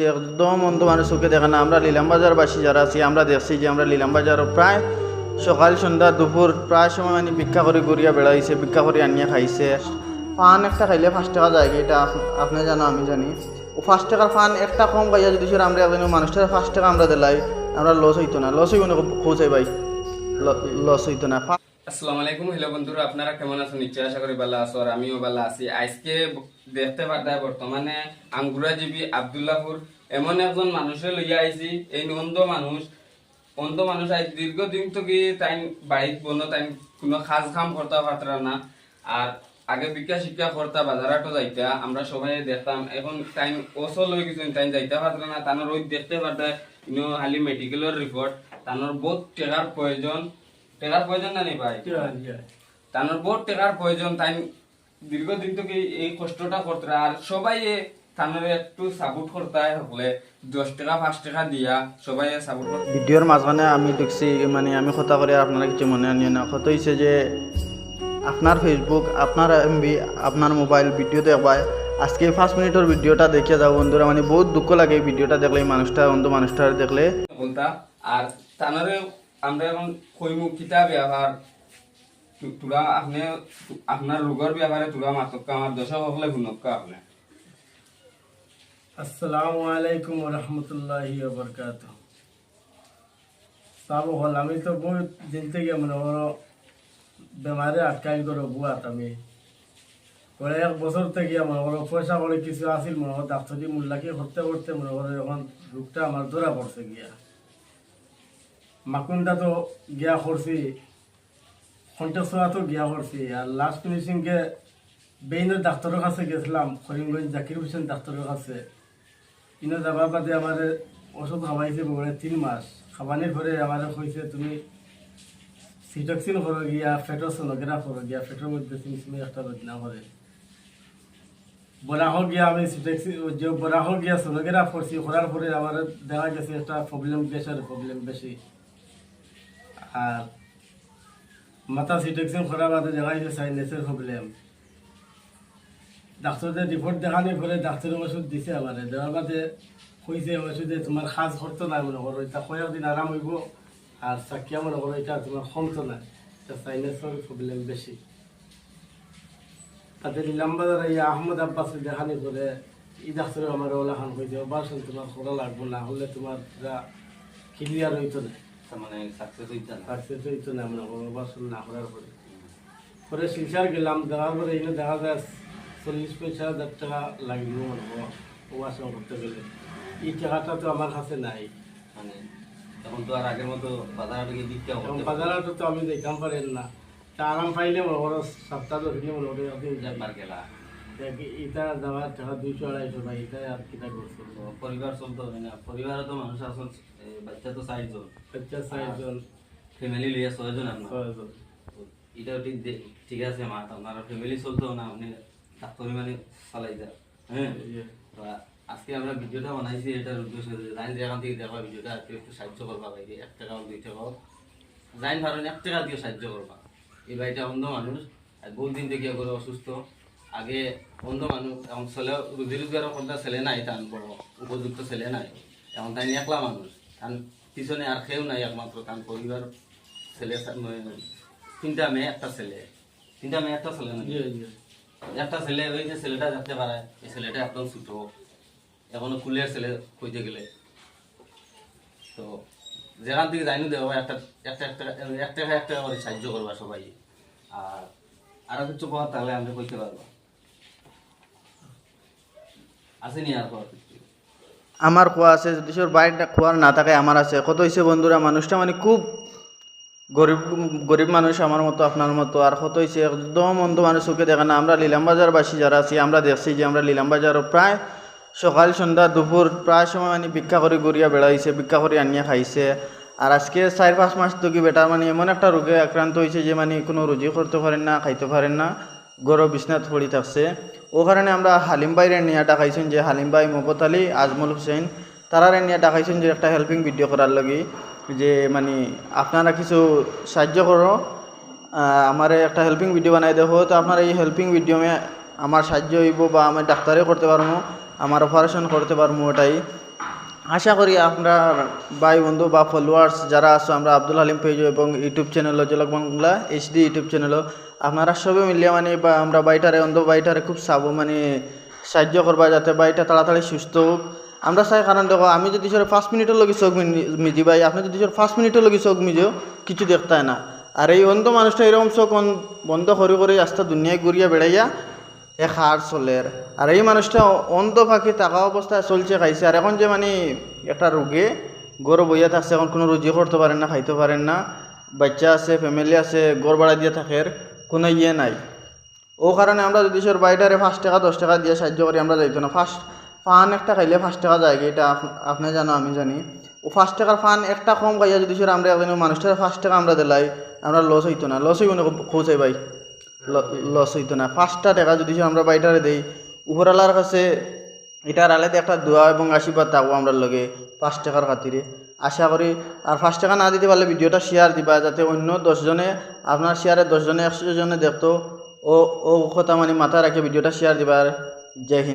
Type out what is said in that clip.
হয়েছে একদম অন্ধ মানুষ চোখে দেখে না। আমরা লীলামবাজার বাসী যারা আছি, আমরা দেখছি যে আমরা লীলামবাজার প্রায় সকাল, সন্ধ্যা, দুপুর প্রায় সময় মানে ভিক্ষা করে ঘুরিয়া বেড়াইছে, ভিক্ষা করে আনিয়া খাইছে। পান একটা খাইলে পাঁচ টাকা যায়, এটা আপ- আপনি জানো, আমি জানি। ও পাঁচ টাকার পান একটা কম খাইয়া যদি সে আমরা একজন মানুষটার পাঁচ টাকা আমরা দিলাই, আমরা লস হইতো না। লস হইব না খোঁজাই ভাই। লস হইতো না। আসসালামু আলাইকুম। হ্যালো বন্ধুরা, আপনারা কেমন আছেন? নিশ্চয় আশা করি ভালো আছো আর আমিও ভালো আছি। আজকে দেখতে পারতাই বর্তমানে আঙ্গুরাজীবী আবদুল্লাপুর এমন একজন মানুষের লইয়া আইছি। এই অন্ধ মানুষ অন্ধ মানুষ আজ দীর্ঘদিন থেকে তাই বাড়িত বন্ধ তাই কোনো খাস খাম করতে পারতারা না। আর আগে ভিক্ষা শিক্ষা করতা বাজারাটো যাইতা, আমরা সবাই দেখতাম। এখন তাই ওসো লই কিছু তাই যাইতে পারতারা না। তানোর ওই দেখতে পারতাই ইনো খালি মেডিকেলের রিপোর্ট তানোর বহুত টেকার প্রয়োজন। টেকার প্রয়োজন না নি ভাই? তানোর বহুত টেকার প্রয়োজন তাই দীর্ঘদিন থেকে এই কষ্টটা করতে আর সবাই তানোর একটু সাপোর্ট করতে হলে দশ টাকা পাঁচ টাকা দিয়া সবাই সাপোর্ট করতে ভিডিওর মাঝখানে আমি দেখছি মানে আমি কথা করে আপনারা কিছু মনে আনিয়ে না। কথা হয়েছে যে আপনার ফেসবুক আপনার এমবি আপনার মোবাইল ভিডিও দেখবায় আজকে পাঁচ মিনিটের ভিডিওটা দেখে যাও বন্ধুরা। মানে বহুত দুঃখ লাগে ভিডিওটা দেখলে মানুষটা অন্ধ মানুষটা দেখলে। বলতা আর তানোরে আমরা এখন কইমু কিতা ব্যবহার? তোরা আপনি, আপনার রোগের ব্যাপারে তোরা মাতক্কা আমার দশক হলে গুণক্কা আপনি। আসসালামু আলাইকুম রহমতুল্লাহি বরকাত সাবু হল, আমি তো বহুত দিন থেকে মনে করো বেমারে আটকাই করো বুয়াত আমি। পরে এক বছর থেকে মনে করো পয়সা করে কিছু আসিল মনে করো ডাক্তারি মূল্যাকে করতে করতে মনে করো এখন রোগটা আমার ধরা পড়ছে গিয়া। মাকুনটা তো গিয়া করছি কণ্ঠসোয়া তো গিয়া করছি আর লাস্ট ফিনিশিংকে বেইনের ডাক্তারের কাছে গেছিলাম করিমগঞ্জ জাকির হোসেন ডাক্তারের কাছে। ইনো যাবার বাদে আমার ওষুধ খাওয়াইছে বলে তিন মাস। খাবানির পরে আমার কইছে তুমি সিটক্সিন করো গিয়া ফেটো সোনোগ্রাফ করো গিয়া ফেটোর মধ্যে সিমসিমি একটা রচনা করে বরাহ গিয়া আমি সিটক্সিন যে বরাহ গিয়া সোনোগ্রাফ করছি করার পরে আমার দেখা গেছে একটা প্রবলেম গ্যাসের প্রবলেম বেশি আর মাথা সিটেকশন করার বাদে দেখা গেছে সাইনেসের প্রবলেম ডাক্তারদের রিপোর্ট দেখানোর পরে ডাক্তারের ওষুধ দিছে আমারে দেওয়ার বাদে কইছে ওষুধে তোমার খাস করতো না মনে করো এটা কয়েকদিন আরাম হইব আর চাকিয়া মনে করো এটা তোমার কমতো না এটা সাইনেসের প্রবলেম বেশি তাতে নিলাম বাজার এই আহমদ আব্বাস দেখানি করে এই ডাক্তারে আমার ওলা খান কইছে অপারেশন তোমার করা লাগবো না, হলে তোমার ক্লিয়ার হইতো না মানে সাকসেস হইতা না। সাকসেস হইতো না করো না করার পরে। পরে শিলচার গেলাম দেখার পরে এনে দেখা যায় চল্লিশ পয়সা হাজার টাকা লাগবে মনে করো করতে গেলে। এই টাকাটা তো আমার কাছে নাই। মানে তখন তো আর আগের মতো বাজারটাকে দিতে এবং বাজারটা তো আমি দেখতাম পারেন না। তা আরাম পাইলে মনে করো সপ্তাহ ধরে মনে করো গেলা। এটা যাওয়ার টাকা দুইশো আড়াইশো বা এটা আর কিনা করছ? তো পরিবার চলতো না। পরিবারে তো মানুষ আসল এ, বাচ্চা তো চারজন। বাচ্চা চারজন। ফ্যামিলি লইয়া ছয়জন আপনার? ছয়জন। এটাও ঠিক ঠিক আছে মা আপনার ফ্যামিলি চলতো না আপনি মানে চালাই যা। হ্যাঁ আজকে আমরা ভিডিওটা বানাইছি এটার উদ্দেশ্য যে থেকে দেখবা ভিডিওটা আর একটু সাহায্য করবা ভাইকে এক টাকা দুই টাকা হোক। জাইন এক টাকা দিয়ে সাহায্য করবা। এই ভাইটা অন্ধ মানুষ আর বহু দিন থেকে করে অসুস্থ। আগে অন্ধ মানুষ এখন ছেলে রুজি রোজগার করতে ছেলে নাই তান বড় উপযুক্ত ছেলে নাই। এখন তাই একলা মানুষ তান পিছনে আর কেউ নাই একমাত্র তান পরিবার ছেলে তিনটা মেয়ে একটা ছেলে। তিনটা মেয়ে একটা ছেলে ইয়ে, ইয়ে। একটা ছেলে ওই যে ছেলেটা যাতে পারে এই ছেলেটা একদম ছোট এখনও কুলের ছেলে কইতে গেলে। তো যেখান থেকে জানি দেবো একটা একটা একটা একটা একটা করে সাহায্য করবা সবাই। আর আরও কিছু কথা তাহলে আমরা কইতে পারব আসেনি আর কথা কিছু আমার খোয়া আছে, যদি সে বাড়িটা খোয়ার না থাকে, আমার আছে। কত হয়েছে বন্ধুরা, মানুষটা মানে খুব গরিব গরিব মানুষ আমার মতো, আপনার মতো। আর কত হয়েছে একদম অন্ধ মানুষ চোখে দেখে না। আমরা লীলামবাজার বাসী যারা আছি, আমরা দেখছি যে আমরা লীলামবাজার প্রায় সকাল, সন্ধ্যা, দুপুর, প্রায় সময় মানে ভিক্ষা করে ঘুরিয়া বেড়াইছে, ভিক্ষা করে আনিয়া খাইছে। আর আজকে চার, পাঁচ মাস তো কি বেটার মানে এমন একটা রোগে আক্রান্ত হয়েছে যে মানে কোনো রুজি করতে পারেন না, খাইতে পারেন না। গরু বিছনাথ পড়ি থাকছে। ও কারণে আমরা হালিম ভাইরে নিয়ে ডাকাইছেন যে হালিম ভাই মফত আলী, আজমল হোসেন তারারে নিয়ে ডাকাইছেন যে একটা হেল্পিং ভিডিও করার লাগে। যে মানে আপনারা কিছু সাহায্য করো আমার একটা হেল্পিং ভিডিও বানাই দেখো, তো আপনার এই হেল্পিং ভিডিও আমার সাহায্য হইব বা আমি ডাক্তারে করতে পারব আমার অপারেশন করতে পারব ওটাই। আশা করি আপনার ভাই বন্ধু বা ফলোয়ার্স যারা আছো, আমরা আব্দুল হালিম পেজ এবং YouTube channel জলক Bangla HD YouTube চ্যানেলও আপনারা সবে মিলিয়ে মানে বা আমরা বাইটারে অন্ধ বাইটারে খুব চাবো মানে সাহায্য করবা যাতে বাইটা তাড়াতাড়ি সুস্থ হোক। আমরা চাই কারণ দেখো, আমি যদি সরে পাঁচ মিনিটের লগে চোখ মিজি ভাই, আপনি যদি সরে পাঁচ মিনিটের লগে চোখ মিজেও, কিছু দেখতে না। আর এই অন্ধ মানুষটা এরকম চোখ বন্ধ করে করে আস্তে দুনিয়ায় ঘুরিয়া বেড়াইয়া এক হার চলের আর এই মানুষটা অন্ধ পাখি থাকা অবস্থায় চলছে খাইছে। আর এখন যে মানে একটা রোগে গরু বইয়া থাকছে এখন কোনো রুজি করতে পারেন না খাইতে পারেন না, বাচ্চা আছে ফ্যামিলি আছে, গড় বাড়া দিয়ে থাকে কোনো ইয়ে নাই। ও কারণে আমরা যদি সর বাইটারে পাঁচ টাকা দশ টাকা দিয়ে সাহায্য করি আমরা যাইতো না। ফার্স্ট ফান একটা খাইলে পাঁচ টাকা যায় এটা আপ- আপনি জানো, আমি জানি। ও পাঁচ টাকার ফান একটা কম খাইয়া যদি সর আমরা একদিন মানুষটার টাকা আমরা দিলাই, আমরা লস হইতো না। লস হইব না খোঁজাই ভাই লস হইতো না। পাঁচটা টাকা যদি আমরা বাইটারে দেই উপরালার কাছে এটার আলাদা একটা দোয়া এবং আশীর্বাদ থাকব আমরা লগে পাঁচ টাকার খাতিরে। আশা করি আর পাঁচ টাকা না দিতে পারলে ভিডিওটা শেয়ার দিবা, যাতে অন্য দশজনে, আপনার শেয়ারে দশজনে, একশো জনে দেখতো ও ও কথা মানে মাথায় রাখে ভিডিওটা শেয়ার দিবার। জয় হিন্দ।